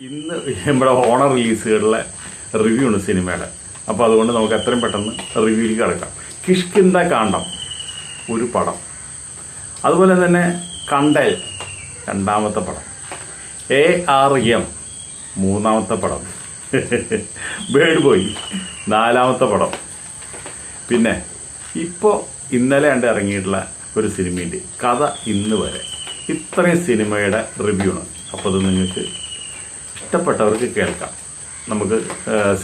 ഇന്ന് നമ്മുടെ owner റിലീസുകളിലെ review ആണ് സിനിമയുടെ. അപ്പോൾ അതുകൊണ്ട് നമുക്ക് എത്രയും പെട്ടെന്ന് റിവ്യൂയിലേക്ക് കിടക്കാം. കിഷ്കിന്ത കാണ്ടം ഒരു പടം. അതുപോലെ തന്നെ കണ്ടൽ രണ്ടാമത്തെ പടം. എ ആർ എം മൂന്നാമത്തെ പടം. ബേഡ് ബോയ് നാലാമത്തെ പടം. പിന്നെ ഇപ്പോൾ ഇന്നലെ കണ്ട് ഇറങ്ങിയിട്ടുള്ള ഒരു സിനിമയുണ്ട്. കഥ ഇന്ന് വരെ. ഇത്രയും സിനിമയുടെ റിവ്യൂ ആണ് അപ്പോൾ അത് നിങ്ങൾക്ക് ഇഷ്ടപ്പെട്ടവർക്ക് കേൾക്കാം. നമുക്ക്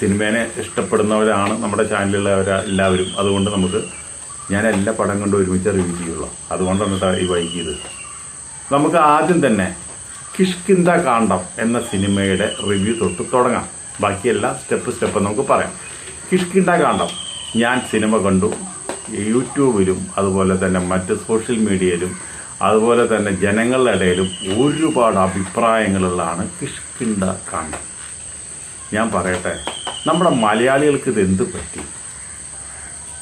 സിനിമേനെ ഇഷ്ടപ്പെടുന്നവരാണ് നമ്മുടെ ചാനലിലുള്ളവർ എല്ലാവരും. അതുകൊണ്ട് നമുക്ക് ഞാൻ എല്ലാ പടം കൊണ്ട് ഒരുമിച്ച് റിവ്യൂ ചെയ്യുള്ളൂ. അതുകൊണ്ടാണ് ഈ വൈകിയത് നമുക്ക് ആദ്യം തന്നെ കിഷ്കിന്ത കാണ്ഡം എന്ന സിനിമയുടെ റിവ്യൂ തൊട്ട് തുടങ്ങാം. ബാക്കിയെല്ലാം സ്റ്റെപ്പ് സ്റ്റെപ്പ് നമുക്ക് പറയാം. കിഷ്കിന്ത കാണ്ഡം ഞാൻ സിനിമ കണ്ടു. യൂട്യൂബിലും അതുപോലെ തന്നെ മറ്റ് സോഷ്യൽ മീഡിയയിലും അതുപോലെ തന്നെ ജനങ്ങളുടെ ഇടയിലും ഒരുപാട് അഭിപ്രായങ്ങളുള്ളതാണ് കിഷ്കിണ്ട കാണ്ഡം ഞാൻ പറയട്ടെ നമ്മുടെ മലയാളികൾക്ക് ഇത് എന്ത് പറ്റി?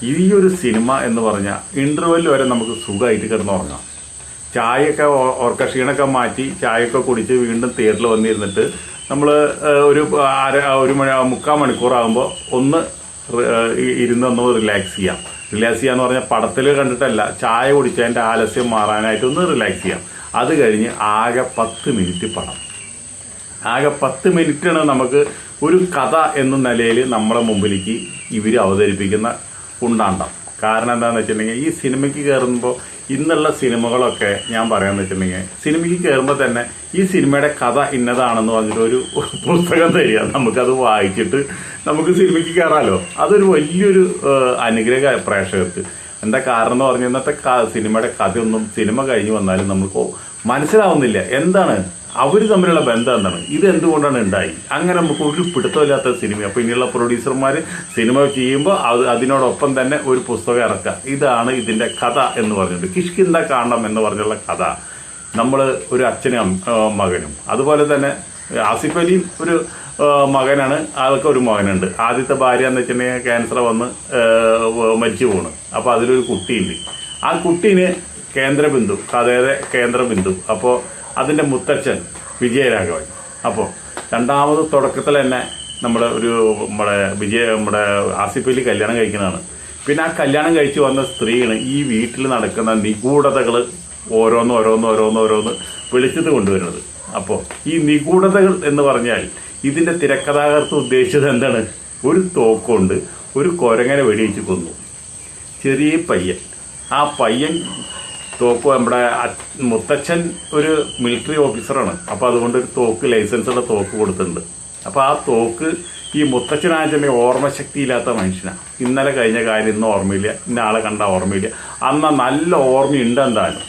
ഈ ഒരു സിനിമ എന്ന് പറഞ്ഞാൽ ഇന്റർവെൽ വരെ നമുക്ക് സുഖമായിട്ട് കിടന്നുറങ്ങാം. ചായയൊക്കെ ഓർക്ക ക്ഷീണൊക്കെ മാറ്റി ചായയൊക്കെ കുടിച്ച് വീണ്ടും തിയേറ്ററിൽ വന്നിരുന്നിട്ട് നമ്മൾ ഒരു അര ഒരു മുക്കാൽ മണിക്കൂറാകുമ്പോൾ ഒന്ന് റി- ഏഹ് ഇ- ഇരുന്ന് ഒന്ന് റിലാക്സ് ചെയ്യാം. റിലാക്സ് ചെയ്യാന്ന് പറഞ്ഞാൽ പടത്തിൽ കണ്ടിട്ടല്ല. ചായ കുടിച്ചതിന്റെ ആലസ്യം മാറാനായിട്ട് ഒന്ന് റിലാക്സ് ചെയ്യാം. അത് കഴിഞ്ഞ് ആകെ പത്ത് മിനിറ്റ് പടം. ആകെ പത്ത് മിനിറ്റാണ് നമുക്ക് ഒരു കഥ എന്ന നിലയിൽ നമ്മളെ മുമ്പിലേക്ക് ഇവർ അവതരിപ്പിക്കുന്ന ഉണ്ടാണ്ടം കാരണം എന്താണെന്ന് വെച്ചിട്ടുണ്ടെങ്കിൽ ഈ സിനിമയ്ക്ക് കയറുമ്പോൾ ഇന്നുള്ള സിനിമകളൊക്കെ ഞാൻ പറയാൻ വെച്ചിട്ടുണ്ടെങ്കിൽ സിനിമയ്ക്ക് കയറുമ്പോൾ തന്നെ ഈ സിനിമയുടെ കഥ ഇന്നതാണെന്ന് പറഞ്ഞിട്ട് ഒരു പുസ്തകം തരിക. നമുക്കത് വായിച്ചിട്ട് നമുക്ക് സിനിമയ്ക്ക് കയറാമല്ലോ അതൊരു വലിയൊരു അനുഗ്രഹ പ്രേക്ഷകർക്ക്. എന്താ കാരണം എന്ന് പറഞ്ഞാൽ ഇന്നത്തെ സിനിമയുടെ കഥയൊന്നും സിനിമ കഴിഞ്ഞ് വന്നാലും നമുക്ക് മനസ്സിലാവുന്നില്ല. എന്താണ്? അവർ തമ്മിലുള്ള ബന്ധം എന്താണ്? ഇത് എന്തുകൊണ്ടാണ് ഉണ്ടായി? അങ്ങനെ നമുക്ക് ഒരു പിടുത്തമില്ലാത്ത സിനിമ. അപ്പോൾ ഇനിയുള്ള പ്രൊഡ്യൂസർമാർ സിനിമ ചെയ്യുമ്പോൾ അത് അതിനോടൊപ്പം തന്നെ ഒരു പുസ്തകം ഇറക്കുക. ഇതാണ് ഇതിന്റെ കഥ എന്ന് പറഞ്ഞിട്ട്. കിഷ്കിന്ത കാണണം എന്ന് പറഞ്ഞുള്ള കഥ. നമ്മൾ ഒരു അച്ഛനും മകനും. അതുപോലെ തന്നെ ആസിഫ് അലിയും ഒരു മകനാണ്. ആൾക്ക് ഒരു മകനുണ്ട്. ആദ്യത്തെ ഭാര്യ എന്ന് വെച്ചിട്ടുണ്ടെങ്കിൽ ക്യാൻസർ വന്ന് മരിച്ചു പോണ്. അപ്പോൾ അതിലൊരു കുട്ടിയുണ്ട് ആ കുട്ടീന് കേന്ദ്രബിന്ദു കഥയുടെ കേന്ദ്രബിന്ദു. അപ്പോൾ അതിന്റെ മുത്തച്ഛൻ വിജയരാഘവൻ. അപ്പോൾ രണ്ടാമത് തുടക്കത്തിൽ തന്നെ നമ്മുടെ ഒരു നമ്മുടെ വിജയ നമ്മുടെ ആസിഫ് അലി കല്യാണം കഴിക്കുന്നതാണ്. പിന്നെ ആ കല്യാണം കഴിച്ചു വന്ന സ്ത്രീയാണ് ഈ വീട്ടിൽ നടക്കുന്ന നിഗൂഢതകൾ ഓരോന്ന് ഓരോന്ന് ഓരോന്ന് ഓരോന്ന് വെളിച്ചത്ത് കൊണ്ടുവരുന്നത്. അപ്പോൾ ഈ നിഗൂഢതകൾ എന്ന് പറഞ്ഞാൽ ഇതിന്റെ തിരക്കഥാകൃത്ത് ഉദ്ദേശിച്ചത് എന്താണ്? ഒരു തോക്കുകൊണ്ട് ഒരു കൊരങ്ങനെ വെടിവെച്ച് കൊന്നു. ചെറിയ പയ്യൻ. ആ പയ്യൻ തോക്ക് നമ്മുടെ മുത്തച്ഛൻ ഒരു മിലിറ്ററി ഓഫീസറാണ് അപ്പോൾ അതുകൊണ്ട് ഒരു തോക്ക് ലൈസൻസുള്ള തോക്ക് കൊടുത്തിട്ടുണ്ട്. അപ്പോൾ ആ തോക്ക് ഈ മുത്തച്ഛനാച്ചന്റെ ഓർമ്മശക്തി ഇല്ലാത്ത മനുഷ്യനാണ് ഇന്നലെ കഴിഞ്ഞ കാര്യം ഇന്ന് ഓർമ്മയില്ല. ഇന്ന ആളെ കണ്ട ഓർമ്മയില്ല. അന്ന് നല്ല ഓർമ്മയുണ്ട് എന്തായാലും.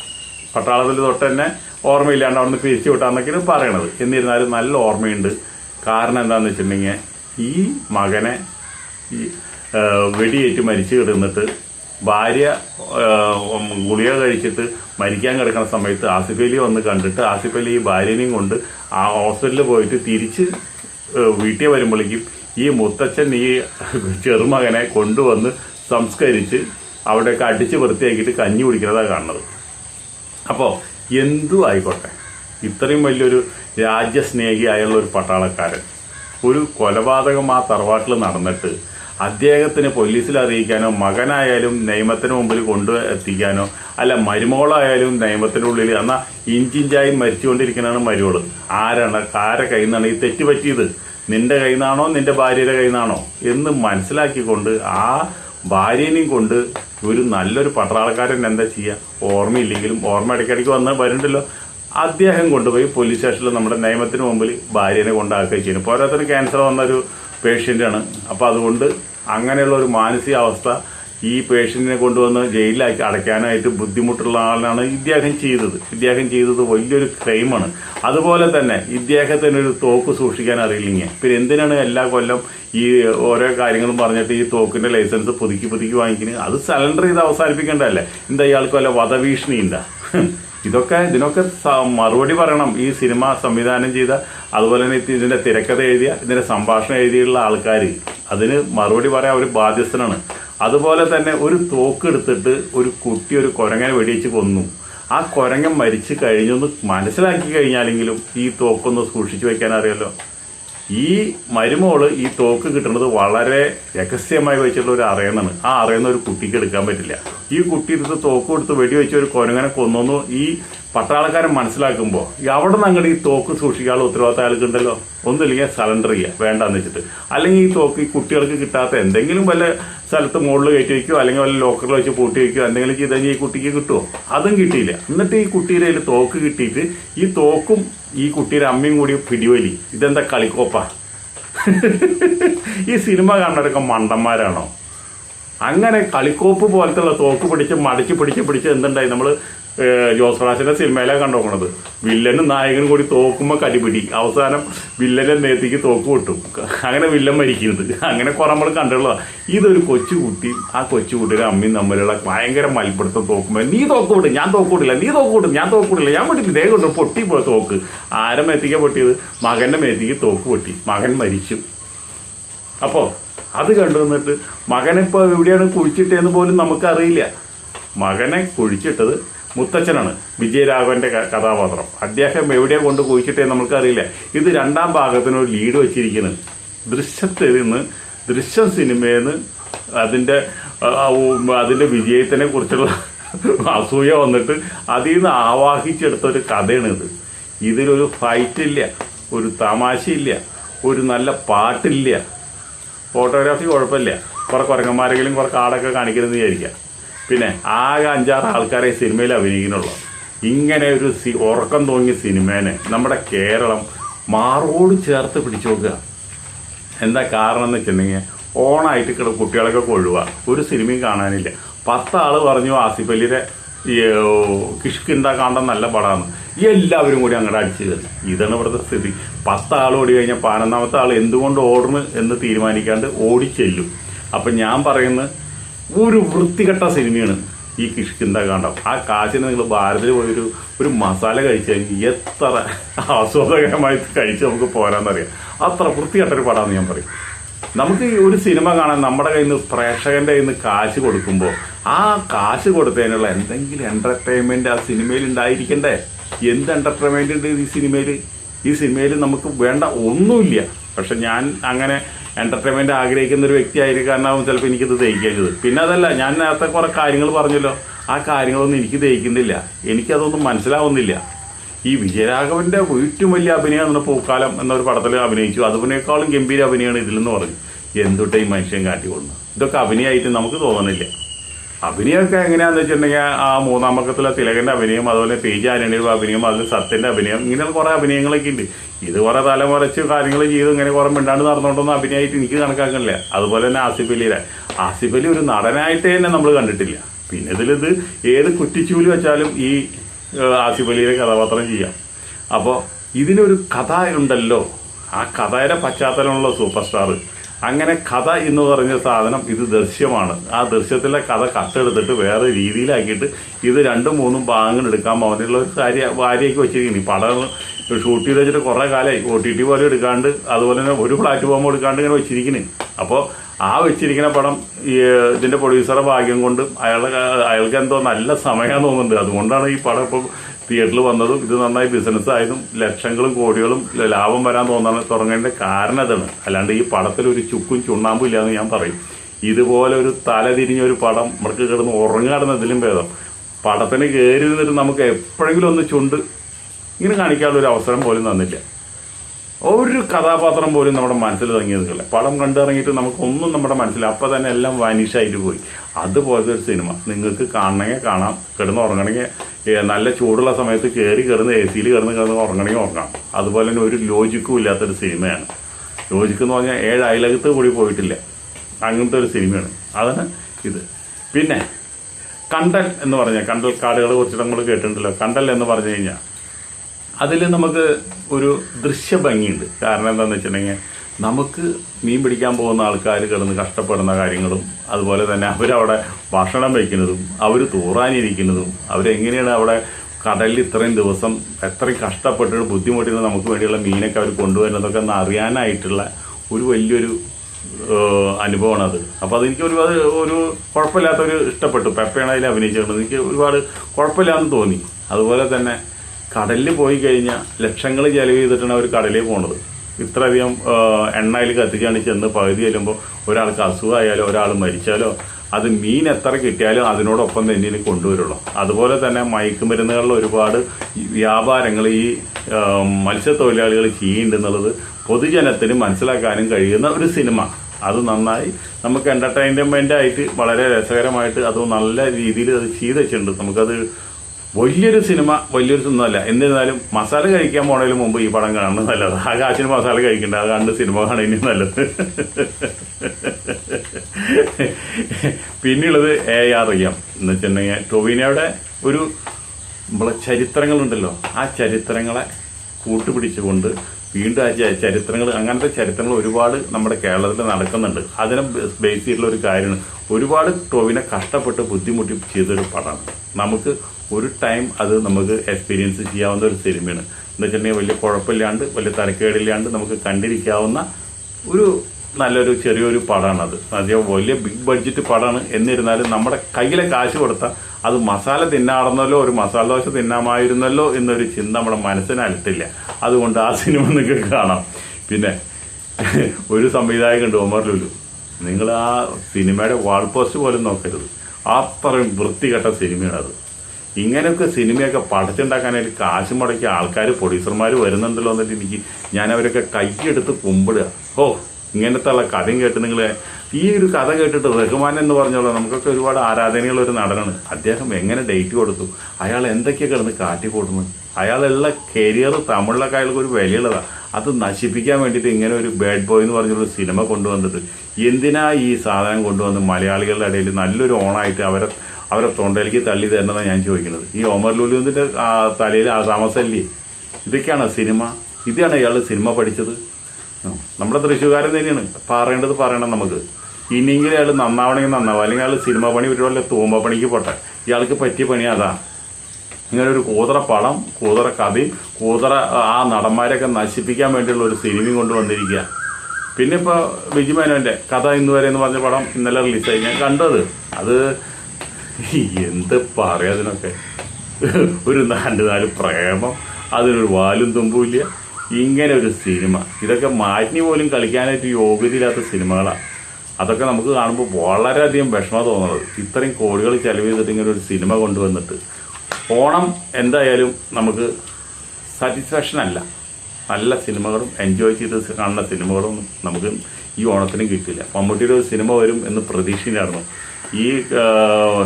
പട്ടാളത്തിൽ തൊട്ട് തന്നെ ഓർമ്മയില്ലാണ്ട് അവിടുന്ന് പിരിച്ചു വിട്ടാന്നൊക്കെയാണ് പറയണത്. എന്നിരുന്നാലും നല്ല ഓർമ്മയുണ്ട്. കാരണം എന്താണെന്ന് വെച്ചിട്ടുണ്ടെങ്കിൽ ഈ മകനെ ഈ വെടിയേറ്റ് മരിച്ചു കിടന്നിട്ട് ഭാര്യ ഗുളിക കഴിച്ചിട്ട് മരിക്കാൻ കിടക്കുന്ന സമയത്ത് ആസിഫ് അലി വന്ന് കണ്ടിട്ട് ആസിഫ് അലി ഈ ഭാര്യനെയും കൊണ്ട് ആ ഹോസ്പിറ്റലിൽ പോയിട്ട് തിരിച്ച് വീട്ടിൽ വരുമ്പോഴേക്കും ഈ മുത്തച്ഛൻ ഈ ചെറുമകനെ കൊണ്ടുവന്ന് സംസ്കരിച്ച് അവിടെ അടിച്ച് വൃത്തിയാക്കിയിട്ട് കഞ്ഞി കുടിക്കുന്നതാണ് കാണുന്നത്. അപ്പോൾ എന്തും ആയിക്കോട്ടെ? ഇത്രയും വലിയൊരു രാജ്യസ്നേഹിയായുള്ള ഒരു പട്ടാളക്കാരൻ. ഒരു കൊലപാതകം ആ തറവാട്ടിൽ നടന്നിട്ട് അദ്ദേഹത്തിന് പോലീസിൽ അറിയിക്കാനോ മകനായാലും നിയമത്തിന് മുമ്പിൽ കൊണ്ടു എത്തിക്കാനോ അല്ല മരുമോളായാലും നിയമത്തിനുള്ളിൽ എന്നാൽ ഇഞ്ചിഞ്ചായി മരിച്ചുകൊണ്ടിരിക്കുന്നതാണ് മരുമോൾ. ആരാണ്? ആരെ കയ്യിൽ നിന്നാണ് ഈ തെറ്റ് പറ്റിയത്? നിന്റെ കയ്യിൽ നിന്നാണോ നിന്റെ ഭാര്യയുടെ കയ്യിൽ നിന്നാണോ എന്ന് മനസ്സിലാക്കിക്കൊണ്ട് ആ ഭാര്യനെയും കൊണ്ട് ഒരു നല്ലൊരു പട്ടാളക്കാരൻ എന്താ ചെയ്യുക ഓർമ്മയില്ലെങ്കിലും ഓർമ്മ ഇടയ്ക്കിടയ്ക്ക് വന്ന് വരുന്നുണ്ടല്ലോ. അദ്ദേഹം കൊണ്ടുപോയി പോലീസ് സ്റ്റേഷനിൽ നമ്മുടെ നിയമത്തിന് മുമ്പിൽ ഭാര്യനെ കൊണ്ടാക്കുകയും ചെയ്യുന്നു പോരാത്തിന് ക്യാൻസർ വന്ന ഒരു പേഷ്യന്റാണ് അപ്പോൾ അതുകൊണ്ട് അങ്ങനെയുള്ള ഒരു മാനസികാവസ്ഥ ഈ പേഷ്യന്റിനെ കൊണ്ടുവന്ന് ജയിലിലാക്കി അടയ്ക്കാനായിട്ട് ബുദ്ധിമുട്ടുള്ള ആളാണ് ഇദ്ദേഹം ചെയ്തത്. ഇദ്ദേഹം ചെയ്തത് വലിയൊരു ക്രൈമാണ്. അതുപോലെ തന്നെ ഇദ്ദേഹത്തിന് ഒരു തോക്ക് സൂക്ഷിക്കാൻ അറിയില്ലെങ്കിൽ പിന്നെ എന്തിനാണ് എല്ലാ കൊല്ലം ഈ ഓരോ കാര്യങ്ങളും പറഞ്ഞിട്ട് ഈ തോക്കിന്റെ ലൈസൻസ് പുതുക്കി പുതുക്കി വാങ്ങിക്കുന്നത് അത് സലണ്ടർ ചെയ്ത് അവസാനിപ്പിക്കേണ്ടതല്ലേ? എന്താ ഇയാൾക്ക് വല്ല വധഭീഷണി ഉണ്ടാ ഇതൊക്കെ ഇതിനൊക്കെ മറുപടി പറയണം. ഈ സിനിമ സംവിധാനം ചെയ്ത അതുപോലെ തന്നെ ഇത് ഇതിന്റെ തിരക്കഥ എഴുതിയ ഇതിന്റെ സംഭാഷണം എഴുതിയുള്ള ആൾക്കാർ അതിന് മറുപടി പറയാൻ അവർ ബാധ്യസ്ഥനാണ്. അതുപോലെ തന്നെ ഒരു തോക്ക് എടുത്തിട്ട് ഒരു കുട്ടി ഒരു കുരങ്ങനെ വെടിവെച്ച് കൊന്നു. ആ കുരങ്ങൻ മരിച്ചു കഴിഞ്ഞൊന്ന് മനസ്സിലാക്കി കഴിഞ്ഞാലെങ്കിലും ഈ തോക്കൊന്ന് സൂക്ഷിച്ചു വെക്കാൻ അറിയാലോ. ഈ മരുമോൾ ഈ തോക്ക് കിട്ടുന്നത് വളരെ രഹസ്യമായി വെച്ചിട്ടുള്ള ഒരു അറയെന്നാണ്. ആ അറിയുന്ന ഒരു കുട്ടിക്ക് എടുക്കാൻ പറ്റില്ല. ഈ കുട്ടി എടുത്ത് തോക്ക് കൊടുത്ത് വെടിവെച്ച് ഒരു കൊരങ്ങനെ കൊന്നു ഈ പട്ടാളക്കാരൻ മനസ്സിലാക്കുമ്പോൾ അവിടെ നിന്ന് അങ്ങോട്ട് ഈ തോക്ക് സൂക്ഷിക്കാനുള്ള ഉത്തരവാദിത്തം അയാൾക്കുണ്ടല്ലോ? ഒന്നുമില്ലെങ്കിൽ സറണ്ടർ ചെയ്യുക വേണ്ടാന്ന് വെച്ചിട്ട്. അല്ലെങ്കിൽ ഈ തോക്ക് ഈ കുട്ടികൾക്ക് കിട്ടാത്ത എന്തെങ്കിലും വല്ല സ്ഥലത്ത് മുകളിൽ കയറ്റി വയ്ക്കുകയോ അല്ലെങ്കിൽ വല്ല ലോക്കറിൽ വെച്ച് പൂട്ടി വയ്ക്കുകയോ എന്തെങ്കിലും ചെയ്ത് കഴിഞ്ഞാൽ ഈ കുട്ടിക്ക് കിട്ടുമോ അതും കിട്ടിയില്ല. എന്നിട്ട് ഈ കുട്ടിയുടെ കയ്യിൽ തോക്ക് കിട്ടിയിട്ട് ഈ തോക്കും ഈ കുട്ടിയുടെ അമ്മയും കൂടി പിടിവലി. ഇതെന്താ കളിക്കോപ്പ? ഈ സിനിമ കാണുന്നവരൊക്കെ മണ്ടന്മാരാണോ? അങ്ങനെ കളിക്കോപ്പ് പോലത്തുള്ള തോക്ക് പിടിച്ച് മടിച്ച് പിടിച്ച് പിടിച്ച് എന്തുണ്ടായി? നമ്മൾ ജോസ് പ്രാശിന്റെ സിനിമയിലാണ് കണ്ടോക്കണത് വില്ലനും നായകനും കൂടി തോക്കുമ്പോ കടിപിടി അവസാനം വില്ലന്റെ നേത്തിക്ക് തോക്ക് കിട്ടും അങ്ങനെ വില്ലൻ മരിക്കുന്നത്. അങ്ങനെ കുറെ നമ്മൾ കണ്ടുള്ളതാ ഇതൊരു കൊച്ചുകുട്ടി ആ കൊച്ചുകുട്ടിയുടെ അമ്മയും തമ്മിലുള്ള ഭയങ്കര മൽപ്പിടുത്തം തോക്കുമ്പോൾ നീ തോക്ക് വിടും ഞാൻ തോക്ക് വിടില്ല നീ തോക്ക് വിടും ഞാൻ തോക്ക് വിടില്ല ഞാൻ വിട്ടില്ല ഇതേ കൊണ്ട് പൊട്ടി തോക്ക്. ആരെ മേത്തിക്കാ പൊട്ടിയത്? മകന്റെ മേത്തിക്ക് തോക്ക് പൊട്ടി. മകൻ മരിച്ചു. അപ്പോ അത് കണ്ടു നിന്നിട്ട് മകനിപ്പോ എവിടെയാണ് കുഴിച്ചിട്ടതെന്ന് പോലും നമുക്കറിയില്ല. മകനെ കുഴിച്ചിട്ടത് മുത്തച്ഛനാണ് വിജയരാഘവന്റെ കഥാപാത്രം. അദ്ദേഹം എവിടെ കൊണ്ട് കുഴിച്ചിട്ടേ നമുക്കറിയില്ല ഇത് രണ്ടാം ഭാഗത്തിന് ഒരു ലീഡ് വെച്ചിരിക്കുന്നത് ദൃശ്യത്തിൽ നിന്ന് ദൃശ്യം സിനിമയിൽ നിന്ന് അതിന്റെ അതിന്റെ വിജയത്തിനെ കുറിച്ചുള്ള അസൂയ വന്നിട്ട് അതിൽ നിന്ന് ആവാഹിച്ചെടുത്ത ഒരു കഥയാണ് ഇത്. ഇതിലൊരു ഫൈറ്റ് ഇല്ല ഒരു തമാശയില്ല ഒരു നല്ല പാട്ടില്ല. ഫോട്ടോഗ്രാഫി കുഴപ്പമില്ല. കുറെ കുരങ്ങന്മാരെങ്കിലും കുറെ കാടൊക്കെ കാണിക്കരുതെന്ന് വിചാരിക്കാം. പിന്നെ ആകെ അഞ്ചാറ് ആൾക്കാരെ സിനിമയിൽ അഭിനയിക്കുന്നുള്ളൂ. ഇങ്ങനെ ഒരു സി ഉറക്കം തോന്നിയ സിനിമേനെ നമ്മുടെ കേരളം മാറോട് ചേർത്ത് പിടിച്ചു നോക്കുക എന്താ കാരണം എന്ന് വെച്ചിട്ടുണ്ടെങ്കിൽ ഓണായിട്ട് കിട കുട്ടികളൊക്കെ കൊഴുക ഒരു സിനിമയും കാണാനില്ല. പത്താൾ പറഞ്ഞു ആസിഫ് അലിയുടെ കിഷ്കിണ്ട കാണ്ടം നല്ല പടമാണ് എല്ലാവരും കൂടി അങ്ങോട്ട് അടിച്ചു കയറി ഇതാണ് ഇവിടുത്തെ സ്ഥിതി. പത്താൾ ഓടി കഴിഞ്ഞാൽ പതിനൊന്നാമത്തെ ആൾ എന്തുകൊണ്ട് ഓടുന്നു എന്ന് തീരുമാനിക്കാണ്ട് ഓടിച്ചെല്ലും. അപ്പം ഞാൻ പറയുന്നത് ഒരു വൃത്തികെട്ട സിനിമയാണ് ഈ കിഷ്കിന്ത കാണ്ടം ആ കാശിന് നിങ്ങൾ ഭാരതത്തിൽ പോയൊരു ഒരു മസാല കഴിച്ചെങ്കിൽ എത്ര ആസ്വാദകരമായി കഴിച്ച് നമുക്ക് പോരാന്നറിയാം. അത്ര വൃത്തികെട്ടൊരു പടമാണെന്ന് ഞാൻ പറയും. നമുക്ക് ഒരു സിനിമ കാണാൻ നമ്മുടെ കയ്യിൽ നിന്ന് പ്രേക്ഷകന്റെ കയ്യിൽ നിന്ന് കാശ് കൊടുക്കുമ്പോൾ ആ കാശ് കൊടുത്തതിനുള്ള എന്തെങ്കിലും എന്റർടൈൻമെന്റ് ആ സിനിമയിൽ ഉണ്ടായിരിക്കണ്ടേ? എന്ത് എന്റർടൈൻമെന്റ് ഉണ്ട് ഈ സിനിമയിൽ? ഈ സിനിമയിൽ നമുക്ക് വേണ്ട ഒന്നുമില്ല. പക്ഷെ ഞാൻ അങ്ങനെ എന്റർടൈൻമെന്റ് ആഗ്രഹിക്കുന്ന ഒരു വ്യക്തി ആയിരിക്കും കാരണം ചിലപ്പോൾ എനിക്കിത് ദഹിക്കരുത് പിന്നെ അതല്ല ഞാൻ നേരത്തെ കുറെ കാര്യങ്ങൾ പറഞ്ഞല്ലോ. ആ കാര്യങ്ങളൊന്നും എനിക്ക് ദഹിക്കുന്നില്ല. എനിക്കതൊന്നും മനസ്സിലാവുന്നില്ല. ഈ വിജയരാഘവന്റെ ഏറ്റവും വലിയ അഭിനയം നമ്മുടെ പൂക്കാലം എന്നൊരു പടത്തിൽ അഭിനയിച്ചു. അതിനേക്കാളും ഗംഭീര അഭിനയമാണ് ഇതിലെന്ന് പറഞ്ഞു. എന്തുട്ടെ ഈ മനുഷ്യൻ കാട്ടിക്കൊള്ളുന്നത് ഇതൊക്കെ അഭിനയമായിട്ട് നമുക്ക് തോന്നുന്നില്ല അഭിനയമൊക്കെ എങ്ങനെയാന്ന് വെച്ചിട്ടുണ്ടെങ്കിൽ ആ മൂന്നാം പക്കത്തിലെ അഭിനയം അതുപോലെ പി അനണിയുടെ അഭിനയം അതിൽ സത്യന്റെ അഭിനയം ഇങ്ങനെ കുറെ അഭിനയങ്ങളൊക്കെ ഉണ്ട്. ഇത് കുറെ തലമുറച്ച് കാര്യങ്ങൾ ചെയ്ത് ഇങ്ങനെ കുറെ മിണ്ടാണ്ട് നടന്നുകൊണ്ടൊന്നും അഭിനയമായിട്ട് എനിക്ക് കണക്കാക്കണില്ല. അതുപോലെ തന്നെ ആസിഫ് അലിയുടെ. ആസിഫ് അലി ഒരു നടനായിട്ട് തന്നെ നമ്മൾ കണ്ടിട്ടില്ല. പിന്നെ ഇതിലിത് ഏത് കുറ്റിച്ചൂലി വെച്ചാലും ഈ ആസിഫ് അലിയുടെ കഥാപാത്രം ചെയ്യാം. അപ്പോൾ ഇതിനൊരു കഥ ഉണ്ടല്ലോ. ആ കഥയുടെ പശ്ചാത്തലമുള്ള സൂപ്പർ സ്റ്റാർ അങ്ങനെ കഥ എന്ന് പറഞ്ഞ സാധനം ഇത് ദൃശ്യമാണ്. ആ ദൃശ്യത്തിലെ കഥ കത്തെടുത്തിട്ട് വേറെ രീതിയിലാക്കിയിട്ട് ഇത് രണ്ടും മൂന്നും ഭാഗങ്ങൾ എടുക്കാൻ ഒരു കാര്യ ഭാര്യയൊക്കെ വെച്ചിരിക്കുന്നു. പടം ഷൂട്ട് ചെയ്ത് വെച്ചിട്ട് കുറേ കാലമായി. ഒ ടി ടി പോലും എടുക്കാണ്ട് അതുപോലെ തന്നെ ഒരു പ്ലാറ്റ്ഫോം എടുക്കാണ്ട് ഇങ്ങനെ വെച്ചിരിക്കുന്നു. അപ്പോൾ ആ വെച്ചിരിക്കുന്ന പടം ഇതിന്റെ പ്രൊഡ്യൂസറെ ഭാഗ്യം കൊണ്ട് അയാൾ അയാൾക്ക് എന്തോ നല്ല സമയം തോന്നുന്നുണ്ട്. അതുകൊണ്ടാണ് ഈ പടം ഇപ്പോൾ തിയേറ്ററിൽ വന്നതും ഇത് നന്നായി ബിസിനസ് ആയതും ലക്ഷങ്ങളും കോടികളും ലാഭം വരാൻ തോന്നാൻ തുടങ്ങേണ്ട കാരണം അതാണ്. അല്ലാണ്ട് ഈ പടത്തിൽ ഒരു ചുക്കും ചുണ്ണാമ്പും ഇല്ലാന്ന് ഞാൻ പറയും. ഇതുപോലെ ഒരു തല തിരിഞ്ഞ ഒരു പടം നമുക്ക് കിടന്ന് ഉറങ്ങാടുന്നതിലും ഭേദം. പടത്തിന് കയറി നിന്നിട്ട് നമുക്ക് എപ്പോഴെങ്കിലും ഒന്ന് ചുണ്ട് ഇങ്ങനെ കാണിക്കാനുള്ള ഒരു അവസരം പോലും തന്നില്ല. ഒരു കഥാപാത്രം പോലും നമ്മുടെ മനസ്സിൽ നിൽക്കില്ല പടം കണ്ടിറങ്ങിയിട്ട് നമുക്കൊന്നും നമ്മുടെ മനസ്സിൽ അപ്പം തന്നെ എല്ലാം വാനിഷായിട്ട് പോയി. അതുപോലത്തെ ഒരു സിനിമ. നിങ്ങൾക്ക് കാണണമെങ്കിൽ കാണാം. കിടന്ന് ഉറങ്ങണമെങ്കിൽ നല്ല ചൂടുള്ള സമയത്ത് കയറി കിടന്ന് എ സിയിൽ കിടന്ന് കിടന്ന് ഉറങ്ങണമെങ്കിൽ ഉറങ്ങാം. അതുപോലെ തന്നെ ഒരു ലോജിക്കും ഇല്ലാത്തൊരു സിനിമയാണ്. ലോജിക്ക് എന്ന് പറഞ്ഞാൽ ഏഴ് അയലകത്ത് കൂടി പോയിട്ടില്ല. അങ്ങനത്തെ ഒരു സിനിമയാണ്. അതാണ് ഇത്. പിന്നെ കണ്ടൽ എന്ന് പറഞ്ഞാൽ കണ്ടൽ കാടുകളെ കുറിച്ച് നമ്മൾ കേട്ടിട്ടുണ്ടല്ലോ. കണ്ടൽ എന്ന് പറഞ്ഞു കഴിഞ്ഞാൽ അതിൽ നമുക്ക് ഒരു ദൃശ്യഭംഗിയുണ്ട്. കാരണം എന്താണെന്ന് വെച്ചിട്ടുണ്ടെങ്കിൽ നമുക്ക് മീൻ പിടിക്കാൻ പോകുന്ന ആൾക്കാർ കിടന്ന് കഷ്ടപ്പെടുന്ന കാര്യങ്ങളും അതുപോലെ തന്നെ അവരവിടെ ഭക്ഷണം വയ്ക്കുന്നതും അവർ തൂറാനിരിക്കുന്നതും അവരെങ്ങനെയാണ് അവിടെ കടലിൽ ഇത്രയും ദിവസം എത്രയും കഷ്ടപ്പെട്ടിട്ട് ബുദ്ധിമുട്ടിന് നമുക്ക് വേണ്ടിയുള്ള മീനൊക്കെ അവർ കൊണ്ടുവരുന്നതൊക്കെ ഒന്ന് അറിയാനായിട്ടുള്ള ഒരു വലിയൊരു അനുഭവമാണ് അത് അപ്പോൾ അതെനിക്ക് ഒരുപാട് ഒരു കുഴപ്പമില്ലാത്തൊരു ഇഷ്ടപ്പെട്ടു. പെപ്പയാണ് അതിൽ അഭിനയിച്ചിട്ടുള്ളത് എനിക്ക് ഒരുപാട് കുഴപ്പമില്ലാന്ന് തോന്നി. അതുപോലെ തന്നെ കടലിൽ പോയി കഴിഞ്ഞാൽ ലക്ഷങ്ങൾ ചെലവ് ചെയ്തിട്ടാണ് അവർ കടലിൽ പോണത്. ഇത്രയധികം എണ്ണയിൽ കത്തിക്കാണ്ട് ചെന്ന് പകുതി ചെല്ലുമ്പോൾ ഒരാൾക്ക് അസുഖമായാലോ ഒരാൾ മരിച്ചാലോ അത് മീൻ എത്ര കിട്ടിയാലും അതിനോടൊപ്പം തന്നെ ഇനി കൊണ്ടുവരുള്ളൂ. അതുപോലെ തന്നെ മയക്കുമരുന്നുകളിൽ ഒരുപാട് വ്യാപാരങ്ങൾ ഈ മത്സ്യത്തൊഴിലാളികൾ ചെയ്യുന്നുണ്ടെന്നുള്ളത് പൊതുജനത്തിന് മനസ്സിലാക്കാനും കഴിയുന്ന ഒരു സിനിമ. അത് നന്നായി നമുക്ക് എന്റർടൈൻമെന്റ് ആയിട്ട് വളരെ രസകരമായിട്ട് അത് നല്ല രീതിയിൽ അത് ചെയ്ത് വെച്ചിട്ടുണ്ട്. നമുക്കത് വലിയൊരു സിനിമ വലിയൊരു സിനിമ അല്ല എന്നിരുന്നാലും മസാല കഴിക്കാൻ പോണതിന് മുമ്പ് ഈ പടം കാണുന്നത് നല്ലത്. ആ കാശിന് മസാല കഴിക്കണ്ട. അത് കണ്ട് സിനിമ കാണുന്നതിന് നല്ലത്. പിന്നെയുള്ളത് എ ആർ റിയം എന്ന് വെച്ചിട്ടുണ്ടെങ്കിൽ ടൊവിനയുടെ ഒരു നമ്മളെ ചരിത്രങ്ങളുണ്ടല്ലോ. ആ ചരിത്രങ്ങളെ കൂട്ടുപിടിച്ചുകൊണ്ട് വീണ്ടും ആ ചരിത്രങ്ങൾ അങ്ങനത്തെ ചരിത്രങ്ങൾ ഒരുപാട് നമ്മുടെ കേരളത്തിൽ നടക്കുന്നുണ്ട്. അതിനെ ബേസ് ചെയ്തിട്ടുള്ള ഒരു കാര്യമാണ്. ഒരുപാട് ടൊവിനെ കഷ്ടപ്പെട്ട് ബുദ്ധിമുട്ടി ചെയ്തൊരു പടമാണ്. നമുക്ക് ഒരു ടൈം അത് നമുക്ക് എക്സ്പീരിയൻസ് ചെയ്യാവുന്ന ഒരു സിനിമയാണ്. എന്താ വെച്ചിട്ടുണ്ടെങ്കിൽ വലിയ കുഴപ്പമില്ലാണ്ട് വലിയ തരക്കേടില്ലാണ്ട് നമുക്ക് കണ്ടിരിക്കാവുന്ന ഒരു നല്ലൊരു ചെറിയൊരു പടമാണ് അത് അധികം വലിയ ബിഗ് ബഡ്ജറ്റ് പടമാണ്. എന്നിരുന്നാലും നമ്മുടെ കയ്യിലെ കാശ് കൊടുത്താൽ അത് മസാല തിന്നാടുന്നല്ലോ ഒരു മസാല ദോശ തിന്നാമായിരുന്നല്ലോ എന്നൊരു ചിന്ത നമ്മുടെ മനസ്സിന് അലട്ടില്ല. അതുകൊണ്ട് ആ സിനിമ നിങ്ങൾക്ക് കാണാം. പിന്നെ ഒരു സംവിധായകനുണ്ട് ഒമർ ലുലു. നിങ്ങൾ ആ സിനിമയുടെ വാൾ പോസ്റ്റ് പോലും നോക്കരുത്. അത്രയും വൃത്തികെട്ട സിനിമയാണത്. ഇങ്ങനെയൊക്കെ സിനിമയൊക്കെ പടച്ചുണ്ടാക്കാനായിട്ട് കാശ് മുടക്കിയ ആൾക്കാർ പ്രൊഡ്യൂസർമാർ വരുന്നുണ്ടല്ലോ എന്നിട്ട് എനിക്ക് ഞാൻ അവരൊക്കെ കൈയെടുത്ത് കുമ്പിടുക. ഓ ഇങ്ങനത്തെ ഉള്ള കഥയും കേട്ട് നിങ്ങൾ ഈ ഒരു കഥ കേട്ടിട്ട് റഹ്മാൻ എന്ന് പറഞ്ഞോളൂ നമുക്കൊക്കെ ഒരുപാട് ആരാധനയുള്ള ഒരു നടനാണ്. അദ്ദേഹം എങ്ങനെ ഡേറ്റ് കൊടുത്തു? അയാൾ എന്തൊക്കെയാണ് കിടന്ന് കാട്ടിക്കൂട്ടുന്നു അയാളുള്ള കരിയർ തമിഴിലൊക്കെ അയാൾക്ക് ഒരു വിലയുള്ളതാണ് അത് നശിപ്പിക്കാൻ വേണ്ടിയിട്ട് ഇങ്ങനെ ഒരു ബാഡ് ബോയ് എന്ന് പറഞ്ഞൊരു സിനിമ കൊണ്ടുവന്നിട്ട് എന്തിനാ ഈ സാധനം കൊണ്ടുവന്ന് മലയാളികളുടെ ഇടയിൽ നല്ലൊരു ഓണായിട്ട് അവരെ അവരെ തൊണ്ടയിലേക്ക് തള്ളി തരണമെന്നാണ് ഞാൻ ചോദിക്കുന്നത്. ഈ ഒമർ ലുലുവിന്റെ തലയിൽ ആ താമസല്ലേ ഇതൊക്കെയാണ് സിനിമ. ഇതാണ് ഇയാൾ സിനിമ പഠിച്ചത്. നമ്മുടെ തൃശ്ശൂകാരൻ തന്നെയാണ്. പറയേണ്ടത് പറയണം നമുക്ക്. ഇനിയെങ്കിലും അയാൾ നന്നാവണമെങ്കിൽ നന്നാവും. അല്ലെങ്കിൽ അയാൾ സിനിമ പണി വിട്ടുള്ള തൂമ്പ പണിക്ക് പോട്ടെ. ഇയാൾക്ക് പറ്റിയ പണി അതാ. ഇങ്ങനെ ഒരു കൂതറ പടം കൂതറ കഥയും കൂതറ ആ നടന്മാരെയൊക്കെ നശിപ്പിക്കാൻ വേണ്ടിയുള്ള ഒരു സിനിമയും കൊണ്ടുവന്നിരിക്കുക പിന്നെ ഇപ്പോൾ ബിജിമേനോന്റെ കഥ ഇന്ന് വരെ എന്ന് പറഞ്ഞ പടം ഇന്നലെ റിലീസായി. ഞാൻ കണ്ടത്. അത് എന്ത് പറയാ അതിനൊക്കെ? ഒരു നാല് നാല് പ്രേമം അതിനൊരു വാലും തുമ്പുമില്ല ഇങ്ങനെ ഒരു സിനിമ. ഇതൊക്കെ മാറ്റിനി പോലും കളിക്കാനായിട്ട് യോഗ്യതയില്ലാത്ത സിനിമകളാണ് അതൊക്കെ നമുക്ക് കാണുമ്പോൾ വളരെയധികം വിഷമം തോന്നുന്നത്. ഇത്രയും കോടികൾ ചെലവ് ചെയ്തിട്ട് ഇങ്ങനെ ഒരു സിനിമ കൊണ്ടുവന്നിട്ട്. ഓണം എന്തായാലും നമുക്ക് സാറ്റിസ്ഫാക്ഷൻ അല്ല. നല്ല സിനിമകളും എൻജോയ് ചെയ്ത് കാണുന്ന സിനിമകളും നമുക്ക് ഈ ഓണത്തിന് കിട്ടില്ല. മമ്മൂട്ടിയുടെ ഒരു സിനിമ വരും എന്ന് പ്രതീക്ഷയിലായിരുന്നു. ഈ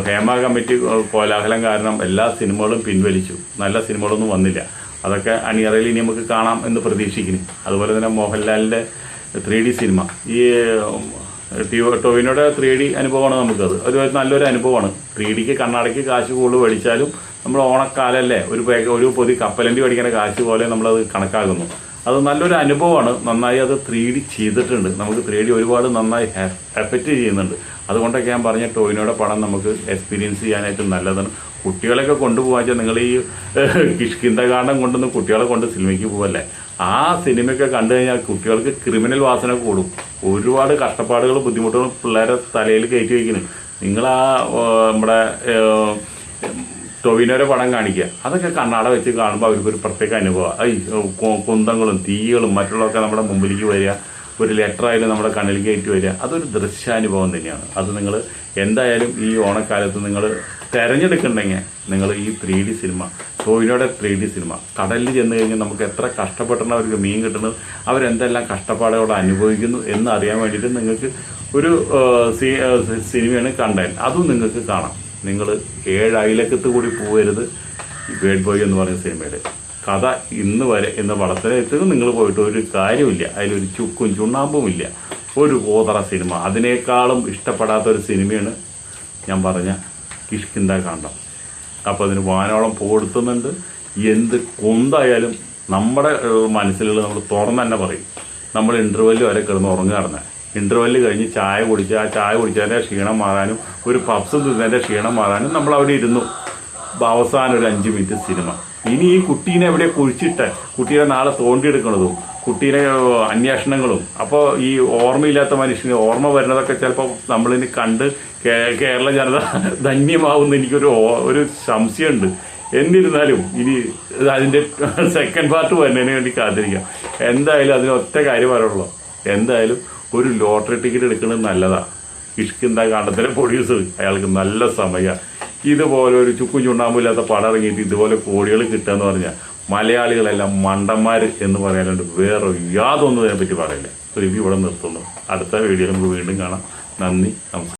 ഹേമ കമ്മിറ്റി കോലാഹലം കാരണം എല്ലാ സിനിമകളും പിൻവലിച്ചു. നല്ല സിനിമകളൊന്നും വന്നില്ല. അതൊക്കെ അണിയറയിൽ ഇനി നമുക്ക് കാണാം എന്ന് പ്രതീക്ഷിക്കുന്നു. അതുപോലെ തന്നെ മോഹൻലാലിന്റെ ത്രീ ഡി സിനിമ. ഈ ഉം, ടി- ടൊവിനോയുടെ ത്രീ ഡി അനുഭവമാണ് നമുക്കത്. ഒരു നല്ലൊരു അനുഭവമാണ്. ത്രീ ഡിക്ക് കണ്ണാടയ്ക്ക് കാശ് കൂടുതൽ മേടിച്ചാലും നമ്മൾ ഓണക്കാലല്ലേ? ഒരു ഒരു പൊതി കപ്പലണ്ടി മേടിക്കുന്ന കാശ് പോലെ നമ്മളത് കണക്കാക്കുന്നു. അത് നല്ലൊരു അനുഭവമാണ്. നന്നായി അത് ത്രീ ഡി ചെയ്തിട്ടുണ്ട്. നമുക്ക് ത്രീ ഡി ഒരുപാട് നന്നായി എഫക്റ്റ് ചെയ്യുന്നുണ്ട്. അതുകൊണ്ടൊക്കെ ഞാൻ പറഞ്ഞ ടോയിനോടെ പടം നമുക്ക് എക്സ്പീരിയൻസ് ചെയ്യാനായിട്ട് നല്ലതാണ്. കുട്ടികളെയൊക്കെ കൊണ്ടുപോകാച്ചാൽ നിങ്ങൾ ഈ കിഷ്കിന്ത കാരണം കൊണ്ടൊന്ന് കുട്ടികളെ കൊണ്ട് സിനിമയ്ക്ക് പോവല്ലേ? ആ സിനിമയൊക്കെ കണ്ടു കഴിഞ്ഞാൽ കുട്ടികൾക്ക് ക്രിമിനൽ വാസന കൂടും. ഒരുപാട് കഷ്ടപ്പാടുകളും ബുദ്ധിമുട്ടുകളും പിള്ളേരെ തലയിൽ കയറ്റി വയ്ക്കുന്നു. നിങ്ങൾ ആ നമ്മുടെ ടൊവിനോരെ പടം കാണിക്കുക. അതൊക്കെ കണ്ണാട വെച്ച് കാണുമ്പോൾ അവർക്കൊരു പ്രത്യേക അനുഭവം. ഐ കുന്തങ്ങളും തീകളും മറ്റുള്ളതൊക്കെ നമ്മുടെ മുമ്പിലേക്ക് വരിക. ഒരു ലെറ്റർ ആയാലും നമ്മുടെ കണ്ണിൽ കയറ്റി വരിക. അതൊരു ദൃശ്യാനുഭവം തന്നെയാണ്. അത് നിങ്ങൾ എന്തായാലും ഈ ഓണക്കാലത്ത് നിങ്ങൾ തിരഞ്ഞെടുക്കണ്ടെങ്കിൽ നിങ്ങൾ ഈ ത്രീ ഡി സിനിമ ടോവിനോയുടെ ത്രീ ഡി സിനിമ കടലിൽ ചെന്ന് കഴിഞ്ഞാൽ നമുക്ക് എത്ര കഷ്ടപ്പെട്ടാണ് അവർക്ക് മീൻ കിട്ടുന്നത് അവരെന്തെല്ലാം കഷ്ടപ്പാടുകളോട് അനുഭവിക്കുന്നു എന്ന് അറിയാൻ വേണ്ടിയിട്ട് നിങ്ങൾക്ക് ഒരു സിനിമയാണ് കണ്ടൻ അതും നിങ്ങൾക്ക് കാണാം. നിങ്ങൾ ഏഴ് അയലക്കത്ത് കൂടി പോകരുത് ബേഡ് ബോയ് എന്ന് പറയുന്ന സിനിമയുടെ. കഥ ഇന്ന് വരെ എന്ന പടത്തിലേക്ക് നിങ്ങൾ പോയിട്ട് ഒരു കാര്യമില്ല. അതിലൊരു ചുക്കും ചുണ്ണാമ്പും ഇല്ല. ഒരു കോതറ സിനിമ. അതിനേക്കാളും ഇഷ്ടപ്പെടാത്ത ഒരു സിനിമയാണ് ഞാൻ പറഞ്ഞ കിഷ്കിന്ത കാണ്ടം അപ്പോൾ അതിന് വാനോളം പോകെടുത്തുന്നുണ്ട് എന്ത് കൊന്തായാലും നമ്മുടെ മനസ്സിലുള്ള നമ്മൾ തുറന്ന് തന്നെ പറയും. നമ്മൾ ഇന്റർവെല്ല് വരെ കിടന്ന് ഉറങ്ങുകയായിരുന്നെ ഇന്റർവെല്ല് കഴിഞ്ഞ് ചായ കുടിച്ച് ആ ചായ കുടിച്ചതിന്റെ ക്ഷീണം മാറാനും ഒരു പപ്സ് തിന്നതിന്റെ ക്ഷീണം മാറാനും നമ്മൾ അവിടെ ഇരുന്നു അവസാനം ഒരു അഞ്ച് മിനിറ്റ് സിനിമ ഇനി ഈ കുട്ടീനെ എവിടെ കുഴിച്ചിട്ട് കുട്ടീനെ നാളെ തോണ്ടിയെടുക്കണതും കുട്ടീനെ അന്വേഷണങ്ങളും അപ്പോൾ ഈ ഓർമ്മയില്ലാത്ത മനുഷ്യന് ഓർമ്മ വരുന്നതൊക്കെ ചിലപ്പോൾ നമ്മളിനി കണ്ട് കേരള ജനത ധന്യമാവുന്ന എനിക്കൊരു ഒരു സംശയമുണ്ട്. എന്നിരുന്നാലും ഇനി അതിന്റെ സെക്കൻഡ് പാർട്ട് വരുന്നതിന് വേണ്ടി കാത്തിരിക്കാം. എന്തായാലും അതിന് ഒറ്റ കാര്യം പറയുള്ളൂ എന്തായാലും ഒരു ലോട്ടറി ടിക്കറ്റ് എടുക്കുന്നത് നല്ലതാ. ഇഷ്കിന്താ കണ്ടത്തിലെ പ്രൊഡ്യൂസർ അയാൾക്ക് നല്ല സമയമാണ് ഇതുപോലെ ഒരു ചുക്കും ചുണ്ണാമ്പില്ലാത്ത പടം ഇറങ്ങിയിട്ട് ഇതുപോലെ കോടികൾ കിട്ടുക എന്ന് പറഞ്ഞാൽ മലയാളികളെല്ലാം മണ്ടന്മാർ എന്ന് പറയാനുണ്ട് വേറെ യാതൊന്നും അതിനെപ്പറ്റി പറ്റി പറയില്ല റിവ്യൂ ഇവിടെ നിർത്തുന്നു. അടുത്ത വീഡിയോ നമുക്ക് വീണ്ടും കാണാം. നന്ദി നമസ്കാരം.